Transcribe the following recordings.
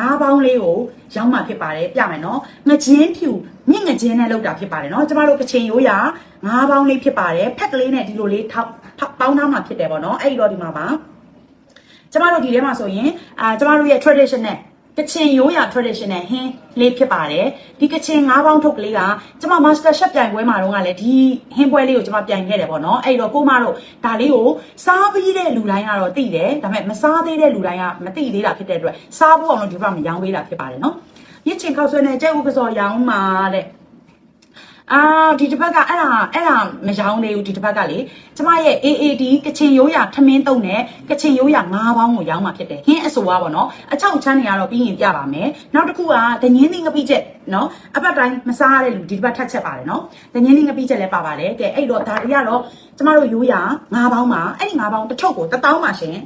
ငါးပေါင်းလေးကိုရောင်းမှဖြစ်ပါတယ်ပြမယ်နော်ငချင်းဖြူမြင့်ငချင်းနဲ့လောက်တာဖြစ်ပါတယ်နော်ကျမတို့ကချင်ရိုးရာငါးပေါင်းလေးဖြစ်ပါတယ်ဖက်ကလေးနဲ့ဒီလိုလေးထောက်ထောက်ပေါင်းထားမှဖြစ်တယ်ပေါ့နော်အဲ့ဒီတော့ဒီမှာပါကျမတို့ဒီထဲမှာဆိုရင်အာကျမတို့ရဲ့ traditional ကချင်ရိုးရာ traditional ဟင်းလေးဖြစ်ပါတယ်ဒီကချင်ငါးပေါင်းထုတ်ကလေးကကျမ master chef ပြိုင်ပွဲမှာတော့ကလည်းဒီဟင်းပွဲလေးကိုကျမပြိုင်ခဲ့တယ်ပေါ့နော်အဲ့တော့ကိုမတို့ဒါလေးကိုစားပြီးတဲ့လူတိုင်းကတော့သိတယ်ဒါပေမဲ့မစားသေးတဲ့လူတိုင်းကမသိသေးတာဖြစ်တဲ့အတွက်စားဖို့အောင်လို့ဒီဘက်မှာရောင်းပေးတာဖြစ်ပါတယ်နော်ရစ်ချင်ခောက်ဆွဲနဲ့ကြက်ဥကစော်ရောင်းမှာတဲ့ အာဒီတစ်ပတ်ကအဲ့ဒါအဲ့ဒါမရောင်းသေးဘူးဒီတစ်ပတ်ကလေကျမရဲ့ AAD ကချင်ရိုးရာထမင်းတုံးနဲ့ကချင်ရိုးရာငါးပေါင်းကိုရောင်းมาဖြစ်တယ်ဟင်းအဆိုပါပေါ့နော်အချောက်ချမ်းနေရတော့ပြီးရင်ပြပါမယ်နောက်တစ်ခုကဒညင်းသင်းငပိချက်နော်အပတ်တိုင်းမစားရတဲ့လူဒီတစ်ပတ်ထပ်ချက်ပါတယ်နော်ဒညင်းသင်းငပိချက်လည်းပါပါတယ်ကဲအဲ့တော့ဒါတွေကတော့ကျမတို့ရိုးရာငါးပေါင်းမှာအဲ့ဒီငါးပေါင်းတစ်ထုပ်ကိုတစ်တောင်းပါရှင်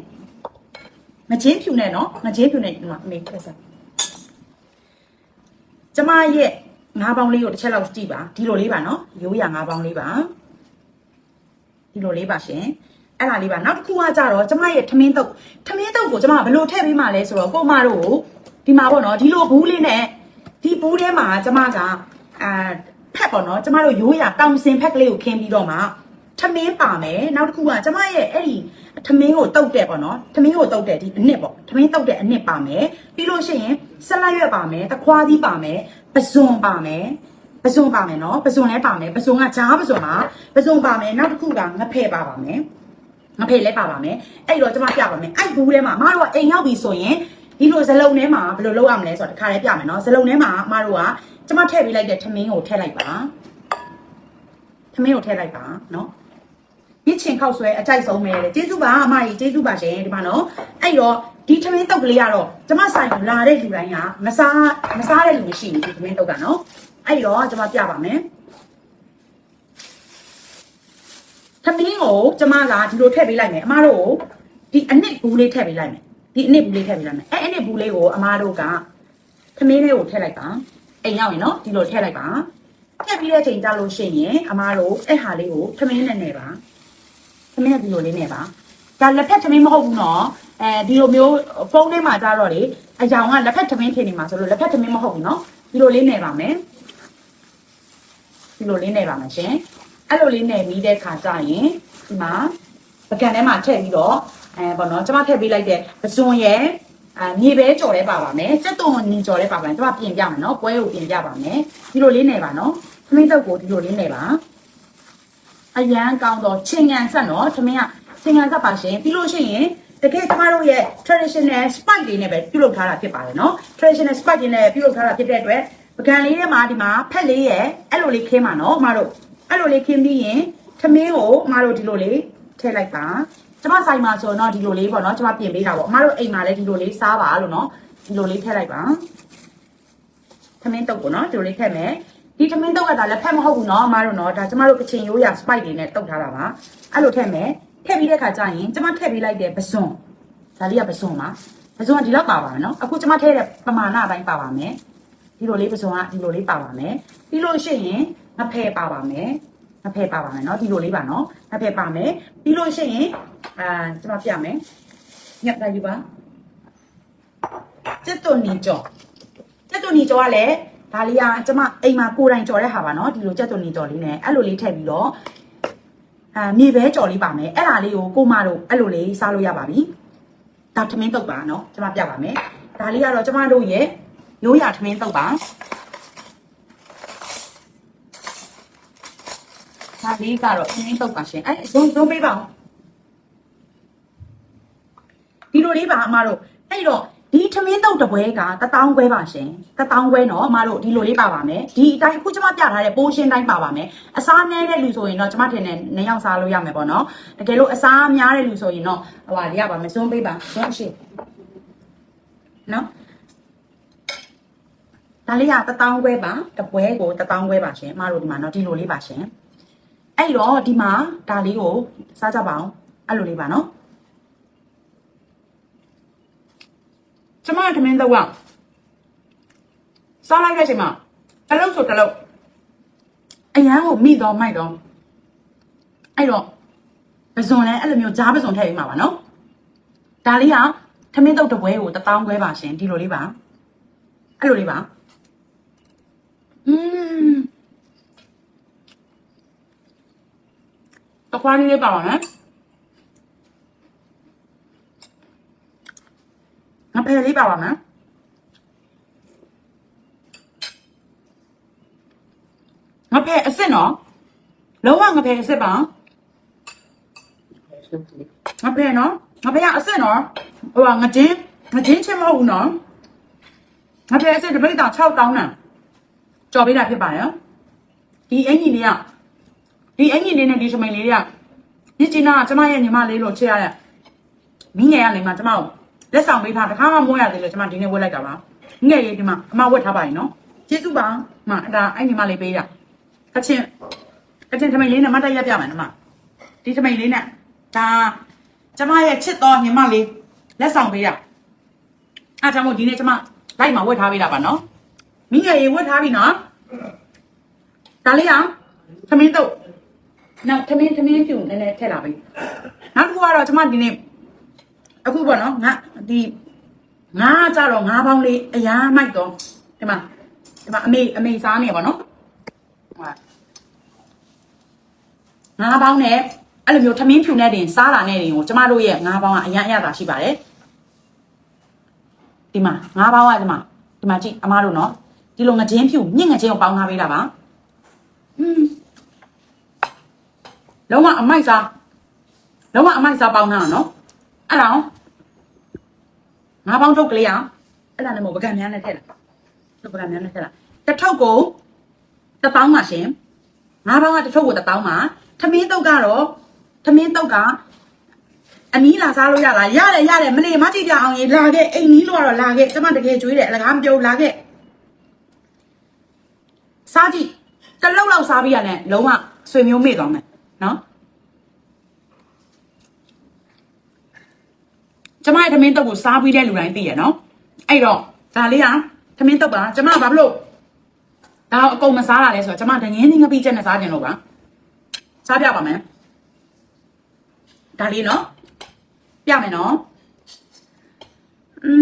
မချင်းဖြူနဲ့နော်မချင်းဖြူနဲ့ဒီမှာအမေထည့်စားကျမရဲ့ ငါးပေါင်းလေးကိုတစ်ချက်လောက်ကြည့်ပါဒီလိုလေးပါနော်ရိုးရငါးပေါင်းလေးပါဒီလိုလေးပါရှင်အဲ့ဒါလေးပါနောက်တစ်ခုကကြတော့ကျမရဲ့ထမင်းတုပ်ထမင်းတုပ်ကိုကျမကဘယ်လိုထည့်ပေးမှလဲဆိုတော့ကိုမတို့ကိုဒီမှာပေါ့နော်ဒီလိုဘူးလေးနဲ့ဒီဘူးထဲမှာကျမကအာဖက်ပေါ့နော်ကျမတို့ရိုးရတောင်စင်ဖက်ကလေးကိုခင်းပြီးတော့မှ ထမင်းပါမယ်နောက်တစ်ခုကကျမရဲ့အဲ့ဒီထမင်းကိုတုတ်တဲ့ပေါ့နော်ထမင်းကိုတုတ်တဲ့ဒီအနှစ်ပေါ့ထမင်းတုတ်တဲ့အနှစ်ပါမယ်ပြီးလို့ရှိရင်ဆက်လက်ရွက်ပါမယ်တခွားသီးပါမယ်ပဇွန်ပါမယ်ပဇွန်ပါမယ်နော်ပဇွန်လည်းပါမယ်ပဇွန်ကဂျားပဇွန်ပါပဇွန်ပါမယ်နောက်တစ်ခုကငဖဲ့ပါပါမယ်ငဖဲ့လည်းပါပါမယ်အဲ့တော့ကျမပြပါမယ်အဲ့ဘူးထဲမှာအမတို့ကအိမ်ရောက်ပြီဆိုရင်ဒီလိုဇလုံးထဲမှာဘယ်လိုလုပ်ရမလဲဆိုတော့တစ်ခါလေးပြမယ်နော်ဇလုံးထဲမှာအမတို့ကကျမထည့်ပေးလိုက်တဲ့ထမင်းကိုထည့်လိုက်ပါထမင်းကိုထည့်လိုက်ပါနော် ရစ်ချင်ခောက်ဆွဲအကြိုက်ဆုံးပဲတဲ့ကျေးဇူးပါအမကြီးကျေးဇူးပါရှင်ဒီမှာနော်အဲ့တော့ဒီထမင်းတုပ်ကလေးကတော့ကျမဆိုင်ကိုလာတဲ့လူတိုင်းကမစားမစားတဲ့လူမရှိဘူးဒီထမင်းတုပ်ကနော်အဲ့တော့ကျမပြပါမယ်ထမင်းကိုကျမကဒီလိုထည့်ပေးလိုက်မယ်အမတို့ကိုဒီအနစ်ဘူးလေးထည့်ပေးလိုက်မယ်ဒီအနစ်ဘူးလေးထည့်ပေးလိုက်မယ်အဲ့အနစ်ဘူးလေးကိုအမတို့ကထမင်းလေးကိုထည့်လိုက်ပါအိမ်ရောက်ရင်နော်ဒီလိုထည့်လိုက်ပါထည့်ပြီးတဲ့ချိန်ကြလို့ရှိရင်အမတို့အဲ့ဟာလေးကိုထမင်းနဲ့နေပါ သမင်းကဒီလိုလေးနဲ့ပါဒါလက်ဖက်သမင်းမဟုတ်ဘူးနော်အဲဒီလိုမျိုးဖုန်းထဲမှာကြတော့လေအယောင်ကလက်ဖက်သမင်းဖြစ်နေမှာဆိုလို့လက်ဖက်သမင်းမဟုတ်ဘူးနော်ဒီလိုလေးနဲ့ပါမယ်ဒီလိုလေးနဲ့ပါမယ်ရှင်အဲ့လိုလေးနဲ့ပြီးတဲ့ခါကျရင်ဒီမှာပကံထဲမှာထည့်ပြီးတော့အဲပေါ့နော်ကျွန်မထည့်ပေးလိုက်တဲ့ပစွန်ရဲ့အာမြေပဲကြော်လဲပါပါမယ်စက်သွန်နီကြော်လဲပါပါမယ်ကျွန်မပြင်ပြမယ်နော်ပွဲကိုပြင်ပြပါမယ်ဒီလိုလေးနဲ့ပါနော်သမင်းတုပ်ကိုဒီလိုလေးနဲ့ပါ အရန်ကောင်းတော့ချင်းငံဆက်နော်သမင်းကချင်းငံဆက်ပါရှင်ပြီးလို့ရှိရင်တကယ်ကျမတို့ရဲ့ traditional spike တွေနဲ့ပဲပြုလုပ်ထားတာဖြစ်ပါတယ်နော် traditional spike တွေနဲ့ပြုလုပ်ထားတာဖြစ်တဲ့အတွက်ပကံလေးထဲမှာဒီမှာဖက်လေးရဲ့အဲ့လိုလေးခင်းပါနော်အမတို့အဲ့လိုလေးခင်းပြီးရင်သမင်းကိုအမတို့ဒီလိုလေးထည့်လိုက်ပါကျမဆိုင်မှာဆိုတော့ဒီလိုလေးပေါ့နော်ကျမပြင်ပေးတာပေါ့အမတို့အိမ်မှာလည်းဒီလိုလေးစားပါလို့နော်ဒီလိုလေးထည့်လိုက်ပါသမင်းတုပ်ကိုနော်ဒီလိုလေးထည့်မယ် ဒီထမင်းတုပ်ကဒါလည်းဖက်မဟုတ်ဘူးเนาะအမတို့เนาะဒါကျမတို့ကချင်ရိုးရာ spike တွေနဲ့တုပ်ထားတာပါအဲ့လိုထည့်မယ်ထည့်ပြီးတဲ့ခါကျရင်ကျမထည့်ပေးလိုက်တဲ့ပစွန်ဒါလေးကပစွန်ပါပစွန်ကဒီလောက်ပါပါမယ်เนาะအခုကျမထည့်တဲ့ပမာဏအတိုင်းပါပါမယ်ဒီလိုလေးပစွန်ကဒီလိုလေးပါပါမယ်ပြီးလို့ရှိရင်ငဖဲပါပါမယ်ငဖဲပါပါမယ်เนาะဒီလိုလေးပါเนาะငဖဲပါမယ်ပြီးလို့ရှိရင်အာကျမပြမယ်ညက်လိုက်ယူပါစက်သွန်နီကြော် ကြက်သွန်နီကြော်ကလည်း ဒါလေးကကျမအိမ်မှာကိုယ်တိုင်ကြော်တဲ့ဟာပါနော်ဒီလိုကြက်သွန်နီကြော်လေးနဲ့အဲ့လိုလေးထည့်ပြီးတော့အာမြေပဲကြော်လေးပါမယ်အဲ့ဒါလေးကိုကိုမတို့အဲ့လိုလေးစားလို့ရပါပြီဒါထမင်းတုပ်ပါနော်ကျမပြပါမယ်ဒါလေးကတော့ကျမတို့ရဲ့ရိုးရာထမင်းတုပ်ပါဒါလေးကတော့ထမင်းတုပ်ပါရှင်အဲ့ဇုံဇုံပေးပါဦးဒီလိုလေးပါအမတို့အဲ့တော့ ဒီထမင်းတုပ်တစ်ပွဲက1000ခွဲပါရှင်1000ခွဲเนาะအမတို့ဒီလိုလေးပါပါမယ်ဒီအတိုင်းအခုကျမပြထားတဲ့ပိုးရှင်းတိုင်းပါပါမယ်အစားနည်းတဲ့လူဆိုရင်တော့ကျမထင်တယ်နည်းအောင်စားလို့ရမယ်ပေါ့เนาะတကယ်လို့အစားများတဲ့လူဆိုရင်တော့ဟိုပါရပါမယ်စွန်းပေးပါစွန်းရှိเนาะဒါလေးက1000ခွဲပါတပွဲကို1000ခွဲပါရှင်အမတို့ဒီမှာเนาะဒီလိုလေးပါရှင်အဲ့တော့ဒီမှာဒါလေးကိုစားကြပါအောင်အဲ့လိုလေးပါเนาะ ကျမထမင်းတော့ကစားလိုက်တဲ့အချိန်မှာတစ်လုံးဆိုတစ်လုံးအရန်ကိုမိတော့မိုက်တော့အဲ့တော့ပဇွန်လည်းအဲ့လိုမျိုးဂျားပဇွန်ထည့်ပြီးမှာပါနော်ဒါလေးကထမင်းတုပ်တစ်ပွဲကို1000ခွဲပါရှင်ဒီလိုလေးပါအဲ့လိုလေးပါอืมအခွားလေးလေးပါပါနော်ငါဖယ် လေးပါပါမယ်ငါဖယ်အစ်စ်နော်လုံးဝငါဖယ်အစ်စ်ပါငါဖယ်နော်ငါဖယ်အစ်စ်နော်ဟိုကငါချင်းငါချင်းချင်းမဟုတ်ဘူးနော်ငါဖယ်အစ်စ်တပိတ်တာ6တောင်းနဲ့ကြော်ပေးတာဖြစ်ပါတယ်ဒီအင်ကြီးလေးကဒီအင်ကြီးလေးနဲ့ဒီရှမိန်လေးတွေကညချင်တာကျမရဲ့ညီမလေးလို့ချစ်ရတဲ့မိငယ်ကနေမှကျမကို လက်ဆောင်ပေးထားတခါမှမွေးရသေးလို့ကျမဒီနေ့ဝတ်လိုက်တာပါငယ်လေးဒီမှာအမဝတ်ထားပါရင်နော်ကျေးဇူးပါမအဲ့ဒါအဲ့ညီမလေးပေးရကချင်းကချင်းရှမိန်လေးနဲ့မတ်တက်ရက်ပြမယ်နော်မဒီရှမိန်လေးနဲ့ဒါကျမရဲ့ချစ်တော်ညီမလေးလက်ဆောင်ပေးရအားကြောင့်မို့ဒီနေ့ကျမလိုက်မှာဝတ်ထားပေးတာပါနော်မိငယ်ရေဝတ်ထားပြီနော်ဒါလေးအောင်သမင်းတော့နောက်သမင်းသမင်းပြုံနည်းနည်းထည့်လာပြီနောက်တစ်ခုကတော့ကျမဒီနေ့ အခုပေါ့နော်ငါဒီငါကြတော့ငါးပေါင်းလေးအရာမိုက်တော့ဒီမှာဒီမှာအမေအမေစားနေပါနော်ဟိုငါးပေါင်းနဲ့အဲ့လိုမျိုးသမင်းဖြူနဲ့တင်စားလာနဲ့တင်ကိုကျမတို့ရဲ့ငါးပေါင်းကအရန်အရသာရှိပါတယ်ဒီမှာငါးပေါင်းကဒီမှာဒီမှာကြည့်အမားတို့နော်ဒီလိုငချင်းဖြူမြင့်ငချင်းကိုပေါင်းထားပေးတာပါဟွန်းလုံးဝအမိုက်စားလုံးဝအမိုက်စားပေါင်းထားတာနော်အဲ့ဒါ ငါးပေါင်းထုတ်ကလေးအောင်အဲ့ဒါလည်းမဟုတ်ပကံများနဲ့ထည့်လာထုတ်ပကံများနဲ့ထည့်လာတစ်ထုပ်ကိုတစ်ပေါင်းပါရှင်ငါးပေါင်းကတစ်ထုပ်ကိုတစ်ပေါင်းပါထမင်းတုပ်ကတော့ထမင်းတုပ်ကအနီးလာစားလို့ရလားရတယ်ရတယ်မလေးမကြည့်ပြအောင်ရေလာခဲ့အိမ်နီးလို့ကတော့လာခဲ့ကျမတကယ်ကြွေးတယ်အလကားမပြောလာခဲ့စားကြည့်တစ်လောက်လောက်စားပြီးရတယ်လုံးဝဆွေမျိုးမေ့သွားမယ်နော် ကျမရဲ့သမင်းတုပ်ကိုစားပြီးတဲ့လူတိုင်းသိရနော်အဲ့တော့ဒါလေးကသမင်းတုပ်ပါကျမဘာဖြစ်လို့ဒါအကုန်မစားတာလဲဆိုတော့ကျမတငင်းနေငပိချက်နဲ့စားကြင်လို့ပါစားပြပါမယ်ဒါလေးနော်ပြမယ်နော်อื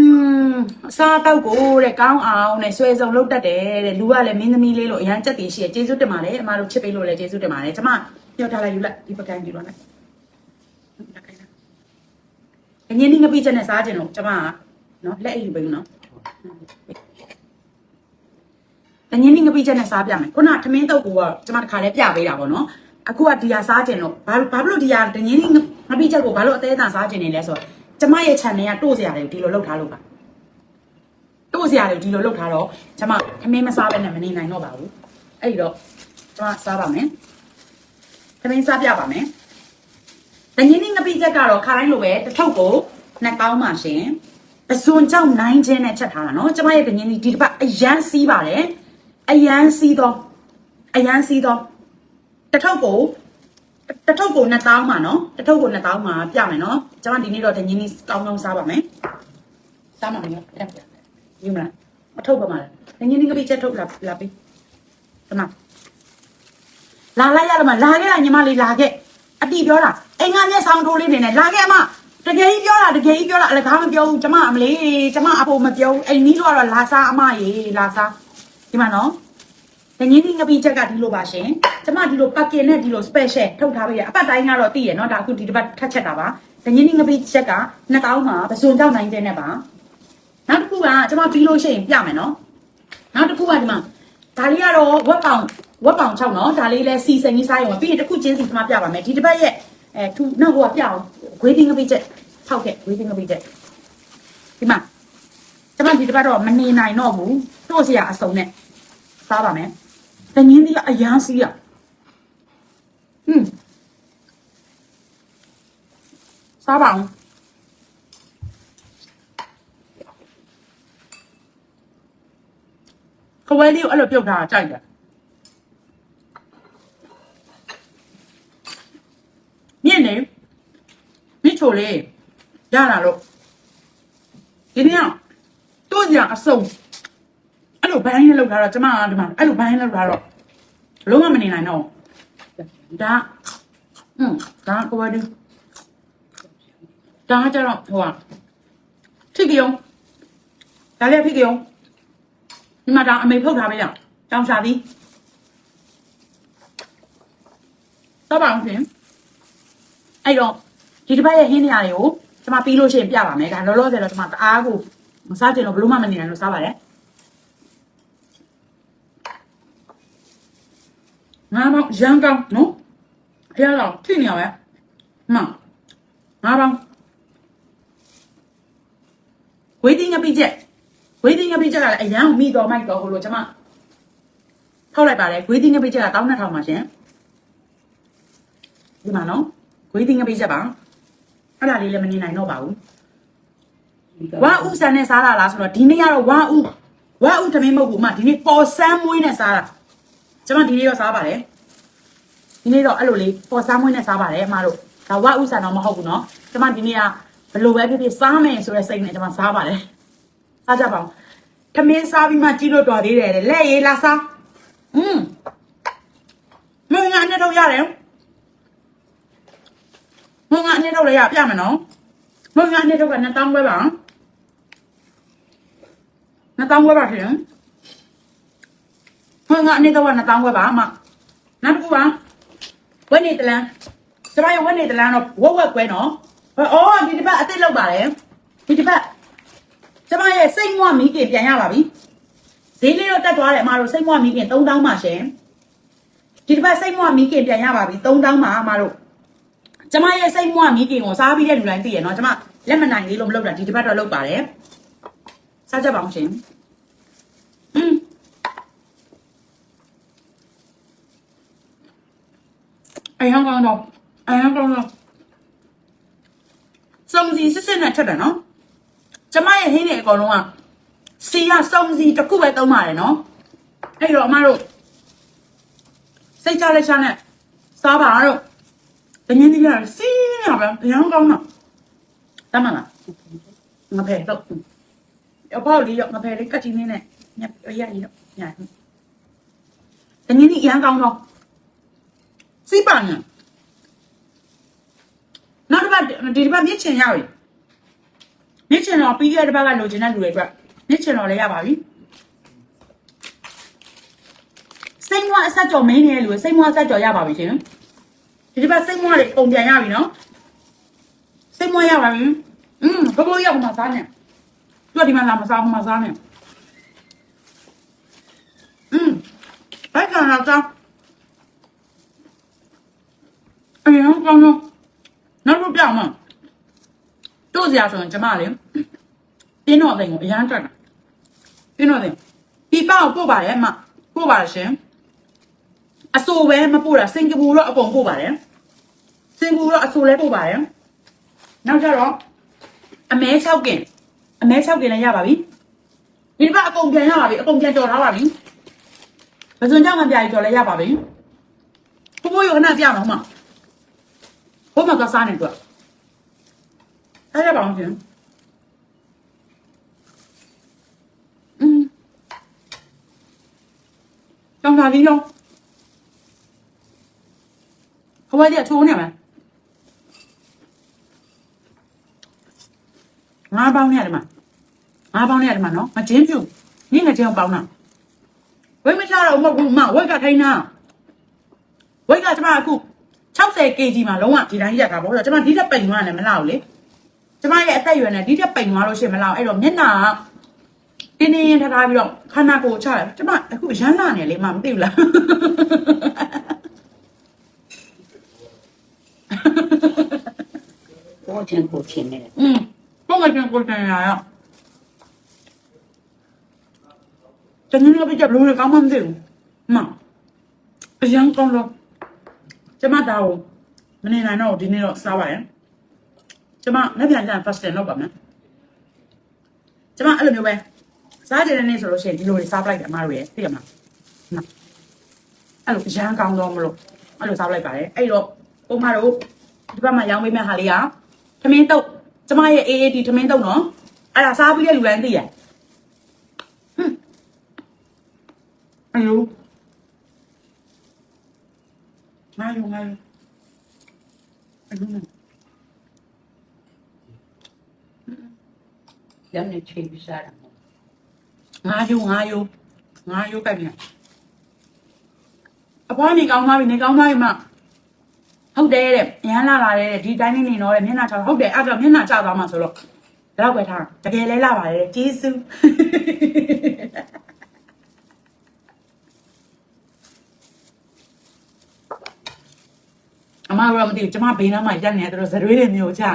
มအစားတောက်ကိုတဲ့ကောင်းအောင်နဲ့ဆွဲစုံလုပ်တတ်တယ်တဲ့လူကလည်းမင်းသမီးလေးလို့အရန်ကြက်တည်ရှိရကျေးဇူးတင်ပါတယ်အမတို့ချစ်ပေးလို့လည်းကျေးဇူးတင်ပါတယ်ကျမပြောထားလိုက်ယူလိုက်ဒီပကံယူလိုက်လိုက် အငင်းဒီငပိချက်နဲ့စားကြင်လို့ကျမကနော်လက်အိပ်ယူပေးနော်အငင်းဒီငပိချက်နဲ့စားပြမယ်ခုနထမင်းတုပ်ကိုကကျမတခါလဲပြပေးတာပေါ့နော်အခုကဒီဟာစားကြင်လို့ဘာဘာဖြစ်လို့ဒီဟာတငင်းဒီငပိချက်ကိုဘာလို့အသေးအံစားကြင်နေလဲဆိုတော့ကျမရဲ့ channel ကတိုးစရာတွေကိုဒီလိုလုပ်ထားလို့ပါတိုးစရာတွေကိုဒီလိုလုပ်ထားတော့ကျမထမင်းမစားဘဲနဲ့မနေနိုင်တော့ပါဘူးအဲ့ဒီတော့ကျမစားပါမယ်ထမင်းစားပြပါမယ် တငင်းဒီငပိချက်ကတော့ခါတိုင်းလိုပဲတစ်ထုပ်ကိုနှစ်ပေါင်းပါရှင်ပစွန်ကြောင့်နိုင်ချင်းနဲ့ချက်ထားတာနော်ကျမရဲ့တငင်းဒီဒီတစ်ပတ်အရန်စီးပါတယ်အရန်စီးတော့အရန်စီးတော့တစ်ထုပ်ကိုတစ်ထုပ်ကို2000မှာနော်တစ်ထုပ်ကို2000မှာပြမယ်နော်ကျမဒီနေ့တော့တငင်းဒီကောင်းကောင်းစားပါမယ်စားမှာနော်အဲ့ဒါယူမလားအထုပ်ပါမလားတငင်းဒီကပိချက်ထုတ်လာလာပြီတမလာလိုက်ရတော့မလာခဲ့လားညီမလေးလာခဲ့ အတီပြောတာအိမ်ကမျက်ဆောင်ထိုးလေးနေနဲ့လာခဲ့အမတကယ်ကြီးပြောတာတကယ်ကြီးပြောတာအလကားမပြောဘူးကျမအမလေးကျမအဖို့မပြောဘူးအိမ်နီးတော့လာစားအမရေလာစားဒီမှာနော်တငင်းဒီငပိချက်ကဒီလိုပါရှင်ကျမဒီလိုပတ်ကင်နဲ့ဒီလို special ထုတ်ထားပေးရအပတ်တိုင်းကတော့တည်ရနော်ဒါအခုဒီတစ်ပတ်ထပ်ချက်တာပါတငင်းဒီငပိချက်က2000မှာပစွန်ကြောက်နိုင်တဲ့နဲ့ပါနောက်တစ်ခုကကျမပြီးလို့ရှိရင်ပြမယ်နော်နောက်တစ်ခုကဒီမှာဒါလေးကတော့ဝက်ပေါင် ဝက်ပေါင်6နော်ဒါလေးလဲစီစင်ကြီးစားရုံပါပြီးရင်တစ်ခုချင်းစီကျမပြပါမယ်ဒီတစ်ပတ်ရဲ့အဲသူနောက်ဟိုကပြအောင်ဂွေးတင်းငပိချက်ထောက်ခဲ့ဂွေးတင်းငပိချက်ဒီမှာကျမဒီတစ်ပတ်တော့မနေနိုင်တော့ဘူးတို့စရာအစုံနဲ့စားပါမယ်တငင်းဒီကအရန်စီးရဟွန်းစားပါအောင်ခဝဲလေးကိုအဲ့လိုပြုတ်ထားတာကြိုက်တယ်မြင့်နေ မြင့်ချိုလေးရတာလို့ဒီနေ့ကတို့ကြအစုံအဲ့လိုဘိုင်းနဲ့လောက်ထားတော့ကျမကဒီမှာအဲ့လိုဘိုင်းလောက်ထားတော့လုံးဝမနေနိုင်တော့ဘူးဒါอืมဒါကိုပါဒီဒါကကျတော့ဟိုကထိပ်ကြုံဒါလည်းထိပ်ကြုံဒီမှာတောင်အမေဖုတ်ထားပေးရအောင်တောင်ရှာသည်တော့ပါအောင်ရှင်အဲ့တော့ ဒီတစ်ပတ်ရဲ့ဟင်းနေရာတွေကိုကျွန်မပြီးလို့ရှိရင်ပြပါမယ်ဒါလောလောဆယ်တော့ကျွန်မတအားကိုမစားချင်တော့ဘလို့မှမနေနိုင်လို့စားပါတယ်ငါတော့ရန်ကောင်းနော်ဖះတော့ထိနေရပဲမငါတော့ဝေးတင်းငပိချက်ဝေးတင်းငပိချက်ကလည်းအရန်ကိုမိတော်မိုက်တော်ဟိုလိုကျွန်မထောက်လိုက်ပါတယ်ဝေးတင်းငပိချက်က1200ပါရှင်ဒီမှာနော်ဝေးတင်းငပိချက်ပါ အဲ့ဒါလေးလည်းမနေနိုင်တော့ပါဘူးဝါဥဆန်နဲ့စားတာလားဆိုတော့ဒီနေ့ကတော့ဝါဥဝါဥသမင်းမဟုတ်ဘူးအမဒီနေ့ပေါ်ဆန်းမွေးနဲ့စားတာကျွန်မဒီနေ့တော့စားပါတယ်ဒီနေ့တော့အဲ့လိုလေးပေါ်ဆန်းမွေးနဲ့စားပါတယ်အမတို့ဒါဝါဥဆန်တော့မဟုတ်ဘူးเนาะကျွန်မဒီနေ့ကဘယ်လိုပဲဖြစ်ဖြစ်စားမယ်ဆိုတဲ့စိတ်နဲ့ကျွန်မစားပါတယ်စားကြပါဦးသမင်းစားပြီးမှကြီးလို့တော်သေးတယ်တဲ့လက်ရေးလာစားอืมမင်းငါနဲ့တော့ရတယ် မုံကအနှစ်ထုတ်လည်းရပြမယ်နော်မုံကအနှစ်ထုတ်က2000ပဲပါ2000ပဲပါရှင်မုံကအနှစ်ထုတ်က2000ပဲပါအမနောက်တစ်ခုပါဝက်နေတလန်းကျမရဲ့ဝက်နေတလန်းတော့ဝက်ဝက်ကွဲနော်ဟောအော်ဒီတစ်ပတ်အစ်စ်လောက်ပါတယ်ဒီတစ်ပတ်ကျမရဲ့စိတ်မွမီးကင်ပြန်ရပါပြီဈေးလေးတော့တက်သွားတယ်အမတို့စိတ်မွမီးကင်3000ပါရှင်ဒီတစ်ပတ်စိတ်မွမီးကင်ပြန်ရပါပြီ3000ပါအမတို့ ကျမရဲ့စိတ်မွမီးကင်ကိုစားပြီးတဲ့လူတိုင်းသိရနော်ကျမလက်မနိုင်လေးလို့မလုပ်တာဒီတစ်ပတ်တော့လုပ်ပါတယ်စားကြပါအောင်ရှင်อืมအရင်ကတော့အရင်ကတော့စုံစီစစ်စစ်နဲ့ထက်တယ်နော်ကျမရဲ့ဟင်းတွေအကုန်လုံးကစီရစုံစီတစ်ခုပဲသုံးပါတယ်နော်အဲ့တော့အမတို့စိတ်ချလက်ချနဲ့စားပါတော့ တငင်းကြီးကစီးရပါဘယ်အောင်ကောင်းတော့တမလားငါဖဲတော့အပေါ့လေးရောငါဖဲလေးကတ်ချင်းနေနဲ့ညရရရောညာတငင်းကြီးအရန်ကောင်းတော့စီးပါညာနောက်တစ်ပတ်ဒီတစ်ပတ်မြစ်ချင်ရပြီမြစ်ချင်တော့ပြီးခဲ့တဲ့တစ်ပတ်ကလိုချင်တဲ့လူတွေအတွက်မြစ်ချင်တော့လည်းရပါပြီစိတ်မွအဆက်ကြော်မင်းနေတဲ့လူတွေစိတ်မွအဆက်ကြော်ရပါပြီရှင် ဒီတစ်ပတ်စိတ်မွားတွေပုံပြန်ရပြီနော်စိတ်မွားရပါပြီอืมဘဘရောက်မှာစားနေသူကဒီမှာလာမစားဘူးမစားနေอืมဘိုက်ကန်လာစားအရင်ကောင်းတော့နောက်တော့ပြောင်းမတို့စရာဆိုရင်ကျမလေးပြင်းတော့တဲ့ကိုအရန်တက်တာပြင်းတော့တဲ့ပြပကိုပို့ပါတယ်အမပို့ပါတယ်ရှင် အစိုးပဲမပို့တာစင်ကာပူတော့အကုန်ပို့ပါတယ်စင်ကူတော့အဆူလဲပို့ပါတယ်နောက်ကြတော့အမဲ6ကင်အမဲ6ကင်လည်းရပါပြီဒီတစ်ပတ်အကုန်ပြန်ရပါပြီအကုန်ပြန်ကြော်ထားပါပြီပဇွန်ကြောင့်မပြရီကြော်လည်းရပါပြီဘိုးဘိုးရောခဏပြအောင်မဘိုးမကစားနေတော့အဲ့ဒါပါအောင်ရှင်อืมကြောင်စာ လေးရောဟိုဘက်ကျထိုးနေမှာငါးပေါင်းနဲ့ဒီမှာငါးပေါင်းနဲ့ဒီမှာနော်မချင်းပြူညငချင်းပေါင်းတာဝိတ်မချတော့မဟုတ်ဘူးမဝိတ်ကထိုင်းတာဝိတ်ကကျမအခု60 kg မှာလုံးဝဒီတိုင်းရက်တာပေါ့ဆိုတော့ကျမဒီတက်ပိန်သွားတယ်မလောက်လေကျမရဲ့အသက်အရွယ်နဲ့ဒီတက်ပိန်သွားလို့ရှိရင်မလောက်အဲ့တော့မျက်နှာကတင်းတင်းထထားပြီးတော့ခန္ဓာကိုယ်ချတယ်ကျမအခုရမ်းလာနေလေမမသိဘူးလား ကိုယ်ချင်းကိုယ်ချင်းနဲ့อืมပုံမှန်ပြန်ကိုယ်တန်ရရတနင်္လာနေ့ကဘလို့ကောင်းမှမသိဘူးမအရန်ကောင်းတော့ကျမသားကိုမနေနိုင်တော့ဒီနေ့တော့စားပါရဲ့ကျမလက်ပြန်ကြံ fasting လုပ်ပါမယ်ကျမအဲ့လိုမျိုးပဲစားကြတဲ့နေ့ဆိုလို့ရှိရင်ဒီလိုတွေစားပလိုက်တယ်အမတို့ရဲ့သိရမလားနော်အဲ့လိုအရန်ကောင်းတော့မလို့အဲ့လိုစားပလိုက်ပါတယ်အဲ့တော့ပုံမတို့ဒီဘက်မှာရောင်းပေးမဲ့ဟာလေးက ထမင်းတုပ်ကျမရဲ့ AAD ထမင်းတုပ်နော်အဲ့ဒါစားပြီးတဲ့လူတိုင်းသိရဟွန်းအဲ့လိုငါယူငါယူအဲ့လိုရမ်းနေချေပြီးစားတာငါယူငါယူငါရုပ်ကိုက်နေအဖွားနေကောင်းသွားပြီနေကောင်းသွားပြီမ ဟုတ်တယ်တဲ့ရမ်းလာလာတဲ့ဒီတိုင်းလေးနေတော့တဲ့မျက်နှာချောက်ဟုတ်တယ်အဲ့တော့မျက်နှာချသွားမှာဆိုတော့တော့ပဲထားတကယ်လဲလာပါတယ်ကျေးဇူးအမရောမသိဘူးကျမဘေးနားမှာရက်နေတယ်တော့ဇရွေးတွေမျိုးချာ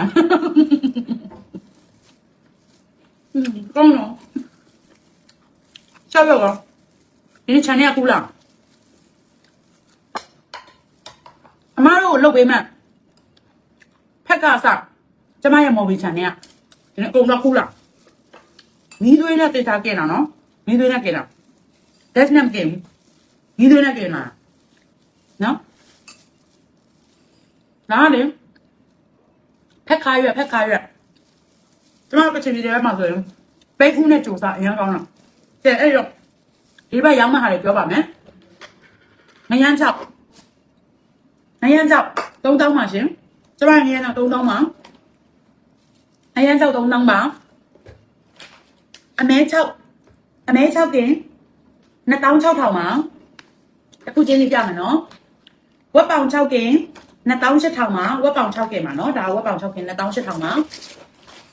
อืมကောင်းတော့ရှောက်ရောဒီနေ့ channel ကကူလား အမတို့ကိုလုတ်ပေးမှဖက်ကစကျမရဲ့မော်ဘီ channel ကဒီနေ့အကုန်တော့ကူလားမီးသွေးနဲ့တေချာကဲတာနော်မီးသွေးနဲ့ကဲတာ that's not game မီးသွေးနဲ့ကဲတာနော်နားလေဖက်ခါရွက်ဖက်ခါရွက်ကျမတို့ကချင်ပြည်တယ်မှာဆိုရင်ပိတ်ဦးနဲ့ကြိုစားအရင်ကောင်းတော့တဲ့အဲ့တော့ဒီဘက်ရောက်မှဟာတွေပြောပါမယ်ငရမ်းချောက် ငရမ်းချောက်3000ပါရှင်ကျမငရမ်းချောက်3000ပါငရမ်းချောက်3000ပါအမဲချောက်အမဲချောက်ကင်26000ပါအခုချင်းလေးပြမယ်နော်ဝက်ပေါင်6ကင်28000ပါဝက်ပေါင်6ကင်ပါနော်ဒါဝက်ပေါင်6ကင်28000ပါ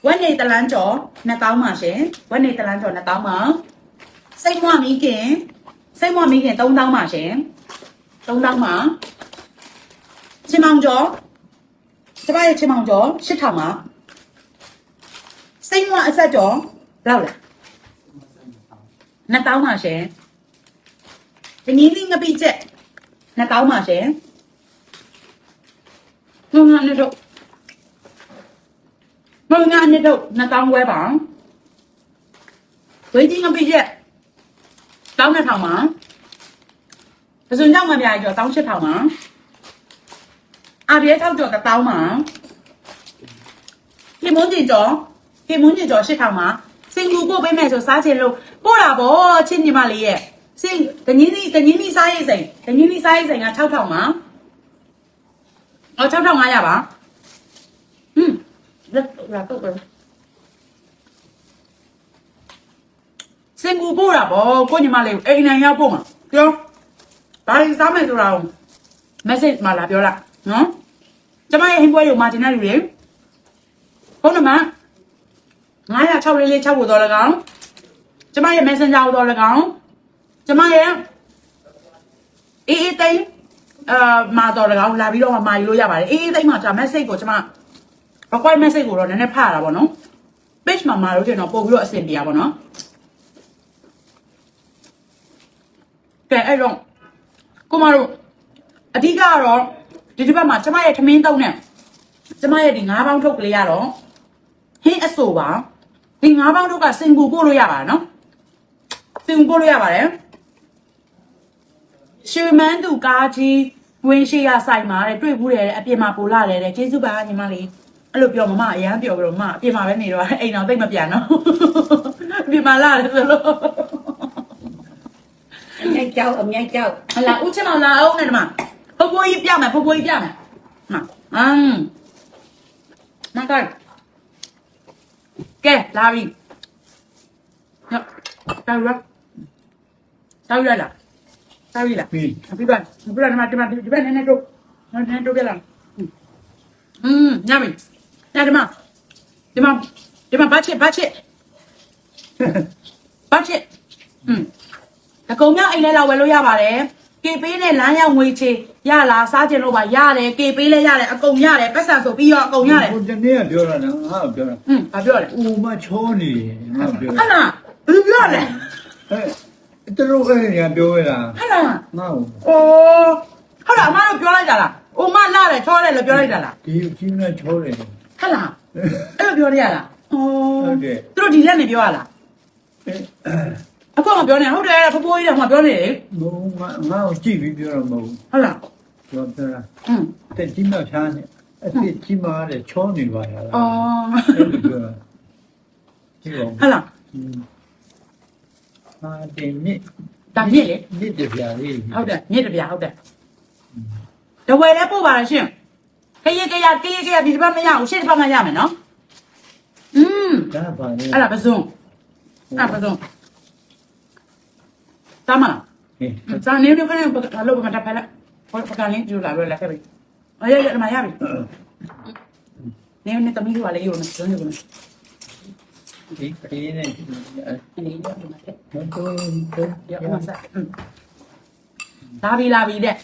ဝက်နေတလန်းကျော်2000ပါရှင်ဝက်နေတလန်းကျော်2000ပါစိတ်မွမီးကင်စိတ်မွမီးကင်3000ပါရှင်3000ပါ ချင်းမောင်ကျော်ကျမရဲ့ချင်းမောင်ကျော်8000ပါစိတ်မွအဆက်ကျော်ဘယ်လောက်လဲ2000ပါရှင်ဒီနည်းလေးငပိချက်2000ပါရှင်ငငါနဲ့တော့ငငါနဲ့တော့2000ဝဲပါဝေးကြီးငပိချက်တောင်းနှစ်ထောင်ပါပစုံကြောင့်မပြားကျော်တောင်းရှစ်ထောင်ပါ အာပြဲထောက်ကျော်တစ်တောင်းပါဒီမွန်းကြီးကျော်ဒီမွန်းကြီးကျော်ရှစ်ထောင်ပါစင်ကူပို့ပေးမယ်ဆိုစားချင်လို့ပို့တာဗောချင်းညီမလေးရဲ့စင်တငင်းကြီးတငင်းကြီးစားရေးစိန်တငင်းကြီးစားရေးစိန်က6000ပါအော်6500ပါဟွန်းလက်ရာတော့စင်ကူပို့တာဗောကိုညီမလေးကိုအိမ်နိုင်ရောက်ပို့မှာပြောဘာလို့စားမယ်ဆိုတာကို message မှာလာပြောလိုက် နော်ကျမရဲ့ဟင်းပွဲရုံမှာတင်တဲ့လူတွေဟုတ်တယ်မ906လေးလေး6ဖို့တော့လကောင်ကျမရဲ့ messenger ကိုတော့လကောင်ကျမရဲ့အေးအေးသိန်းအာမာတော့လကောင်လာပြီးတော့မှမာယူလို့ရပါတယ်အေးအေးသိန်းမှာကျ message ကိုကျမ require message ကိုတော့နည်းနည်းဖတ်ရတာဗောနော် page မှာမာလို့ကျတော့ပို့ပြီးတော့အဆင်ပြေတာဗောနော်ကဲအဲ့တော့ကိုမတို့အဓိကကတော့ ဒီတစ်ပတ်မှာကျမရဲ့ထမင်းတုံးနဲ့ကျမရဲ့ဒီငါးပေါင်းထုတ်ကလေးရတော့ဟင်းအဆိုပါဒီငါးပေါင်းထုတ်ကစင်ကူပို့လို့ရပါတယ်နော်စင်ကူပို့လို့ရပါတယ်ရှေမန်းသူကားကြီးဝင်ရှိရဆိုင်မှာတဲ့တွေ့ဘူးတယ်တဲ့အပြင်မှာပို့လာတယ်တဲ့ကျေးဇူးပါညီမလေးအဲ့လိုပြောမမအရန်ပြောပြီးတော့မမအပြင်မှာပဲနေတော့အိမ်တော်သိမ့်မပြန်တော့အပြင်မှာလာတယ်ဆိုလို့အမြတ်ကြောက်အမြတ်ကြောက်ဟလာဦးချင်မလာအောင်နဲ့ဒီမှာ ဖိုးဖိုးကြီးပြမယ်ဖိုးဖိုးကြီးပြမယ်ဟာအမ်မကကဲလာပြီညတောက်ရတောက်ရလားတောက်ရလား ပြီ ပြပါပြပါဒီမှာဒီမှာဒီမှာနည်းနည်းတော့နည်းနည်းတော့ပြလာอืมညမညဒီမှာဒီမှာဒီမှာဘာချစ်ဘာချစ်ဘာချစ်อืม အကုန်မြောက်အိမ်လဲလောက်ဝယ်လို့ရပါတယ် ကေပေးနဲ့လမ်းရောက်ငွေချေရလားစားကျင်လို့ပါရတယ်ကေပေးလဲရတယ်အကုန်ရတယ်ပတ်စံဆိုပြီးတော့အကုန်ရတယ်ဟိုတနေ့ကပြောတာနော်ငါကပြောတာอืมဘာပြောလဲဦးမချောနေငါပြောဟလာဘယ်လိုပြောလဲအဲတရုတ်အဲ့ညာပြောရတာဟလာငါ့ကိုအိုးဟုတ်လားအမတို့ပြောလိုက်တာလားအိုမလာတယ်ချောတယ်လို့ပြောလိုက်တာလားဒီကြီးနဲ့ချောတယ် ဟလာအဲ့လိုပြောရရလားအိုးဟုတ်တယ် သူတို့ဒီလက်နဲ့ပြောရလား အခုမှပြောနေဟုတ်တယ်ဖဖိုးကြီးတော့မှပြောနေတယ် ဘုံငါငါ့ကိုကြည့်ပြီးပြောတာမဟုတ်ဘူး ဟုတ်လား ပြောပြောတာ อืม တဲ့ကြီးမချားနေအစ်စ်ကြီးမားတယ်ချောနေပါလား အော် အဲ့လိုပြောတာကြည့်ပါဦး ဟုတ်လား ဟာတင်မြစ် ဒါမြင့်လေ မြစ်တပြားလေး ဟုတ်တယ်မြင့်တပြားဟုတ်တယ်တဝယ်လည်းပို့ပါလားရှင်ခရီးကရခရီးကရဒီတစ်ပတ်မရဘူးရှေ့တစ်ပတ်မှရမယ်နော်อืม ဒါပါလေ အဲ့ဒါပစုံအဲ့ဒါပစုံ စားမလား ဟင်း စားနေနေခဏဘာလို့မတက်ဖက်လက်ဟောပကလင်းကျူလာလို့လက်ခဲ့ပြီအေးရရမရပြီနေနေတမီးကလည်းရုံနဲ့ရုံနဲ့ ဒီကလေးနဲ့ အနေနဲ့ဒီမှာတက် မတော်တော့ ရအောင်စားလာပြီလာပြီတဲ့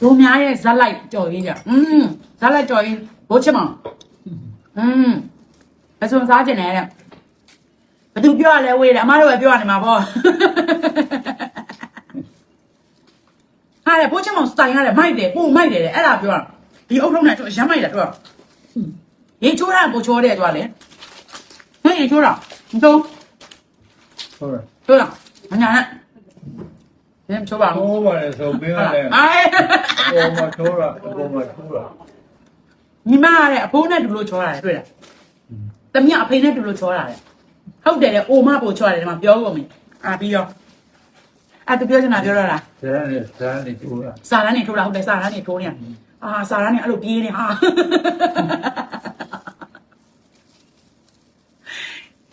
ဒိုးများရဲ့ဇက်လိုက်ကြော်ရင်းကြอืมဇက်လိုက်ကြော်ရင်းဘိုးချစ်မောင်อืมအစွန်စားကျင်တယ်တဲ့ဘသူပြောရလဲဝေးတယ်အမတို့ပဲပြောရနေမှာပေါ့ ဟာလေဘိုးချစ်မောင်စတိုင်ရတယ်မိုက်တယ်ပို့မိုက်တယ်တဲ့အဲ့ဒါပြောတာဒီအုပ်ထုံးနဲ့တော့ရမ်းမိုက်တာတော့ရေချိုးတာပိုချိုးတယ်တော့လေဟဲ့ရေချိုးတာမတော့ဟုတ်လားချိုးတာမညာနဲ့ဘယ်ချိုးပါဦးဟောပါလေဆိုမင်းကလည်းအိုင်ပေါ်မှာထိုးတာပေါ်မှာထိုးတာညီမရတဲ့အဖိုးနဲ့တူလို့ချောတာလေတွေ့လားတမီးအဖေနဲ့တူလို့ချောတာလေဟုတ်တယ်လေအိုမပို့ချောတယ်ဒီမှာပြောကုန်ပြီအာပြီးရော အဲ့သူပြောချင်တာပြောတော့လားဇာတ်နဲ့ဇာတ်နဲ့ထိုးတာစာရန်နေထိုးတာဟုတ်တယ်စာရန်နေထိုးနေအာစာရန်နေအဲ့လိုပြေးနေဟာ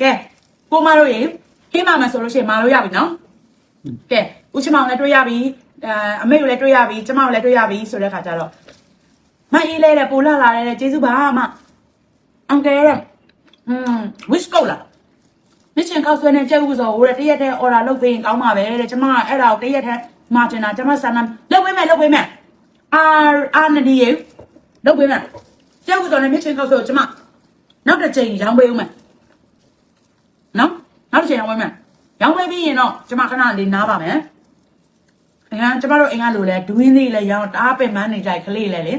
ကဲကိုမတို့ရေခင်းပါမယ်ဆိုလို့ရှိရင်မာလို့ရပြီနော်ကဲဦးချမောင်လည်းတွေ့ရပြီအဲအမေကိုလည်းတွေ့ရပြီကျမကိုလည်းတွေ့ရပြီဆိုတဲ့ခါကျတော့မအေးလဲတဲ့ပိုလာလာတဲ့ကျေးဇူးပါမအန်ကယ်ရဲ့อืม wish ကောလာ မြချင်ကောက်ဆွဲနေကြက်ဥစောဟိုတဲ့တရက်တဲ့ order လုပ်ပေးရင်ကောင်းပါပဲတဲ့ကျမကအဲ့ဒါကိုတရက်တဲ့မှာကျင်တာကျမဆန္ဒလုပ်ပေးမယ်လုပ်ပေးမယ်အာအာနဒီရေလုပ်ပေးမယ်ကြက်ဥစောနဲ့မြချင်ကောက်ဆွဲကိုကျမနောက်တစ်ချိန်ရောင်းပေးဦးမယ်နော်နောက်တစ်ချိန်ရောင်းပေးမယ်ရောင်းပေးပြီးရင်တော့ကျမခဏလေးနားပါမယ်အင်္ဂါကျမတို့အင်္ဂါလိုလဲဒွင်းသေးလဲရောင်းတအားပင်မန်းနေကြိုက်ကလေးလဲလေ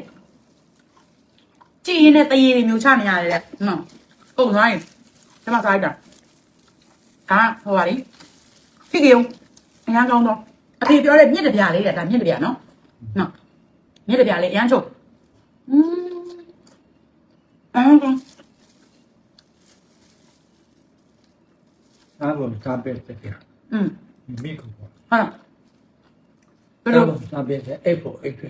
ကြည်ရင်နဲ့တရေတွေမျိုးချနေရတယ်လေနော်ဟုတ်သွားရင်ကျမစားလိုက်တာ ဟာဟိုပါလေဖြစ်ကြုံအင်္ဂါကောင်းတော့အဖေပြောတဲ့မြင့်တပြားလေးတဲ့ဒါမြင့်တပြားနော်နော်မြင့်တပြားလေးအရန်ချုပ်อืมအဟမ်းကောင်း အားလုံးစားပဲတဲ့ อืม မိကူပါ ဟာဘယ် အဲ့ လို လိုစားပဲတဲ့အိတ်ဖို့အိတ်ပဲ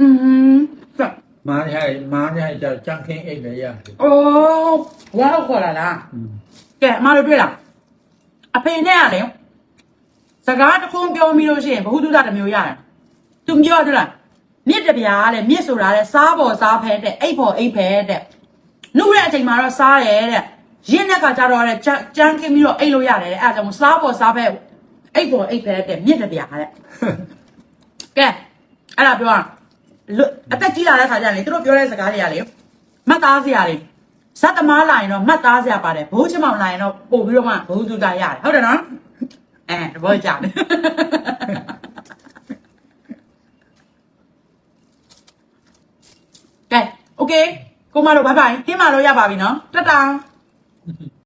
อืมဆက် မားရမားရကြကြံခင်းအိတ်လည်းရတယ် အိုးဝါတော့ခေါ်လာလား อืม ကဲအမတို့တွေ့လား အဖေနဲ့ကလည်းစကားတစ်ခုပြောပြီးလို့ရှိရင်ဘ ഹു တုဒတစ်မျိုးရတယ်သူမပြောသလားမြစ်တပြားတဲ့မြစ်ဆိုတာတဲ့စားပေါ်စားဖဲတဲ့အိတ်ပေါ်အိတ်ဖဲတဲ့နှုတ်တဲ့အချိန်မှာတော့စားရဲတဲ့ရင်းတဲ့ခါကျတော့တဲ့ကြမ်းခင်းပြီးတော့အိတ်လို့ရတယ်တဲ့အဲဒါကြောင့်စားပေါ်စားဖဲအိတ်ပေါ်အိတ်ဖဲတဲ့မြစ်တပြားတဲ့ကဲအဲ့ဒါပြောရလွတ်အသက်ကြီးလာတဲ့ခါကျရင်လေသူတို့ပြောတဲ့စကားတွေကလေမှတ်သားစရာတွေ ဇတ်သမားလာရင်တော့မှတ်သားစရာပါတယ်ဘိုးချမောင်လာရင်တော့ပို့ပြီးတော့မှဘိုးသူတာရတယ်ဟုတ်တယ်နော်အဲတဘောကြတယ်ကဲโอเคကိုမတို့ဘိုင်ဘိုင်ခင်းမလို့ရပါပြီနော်တတာ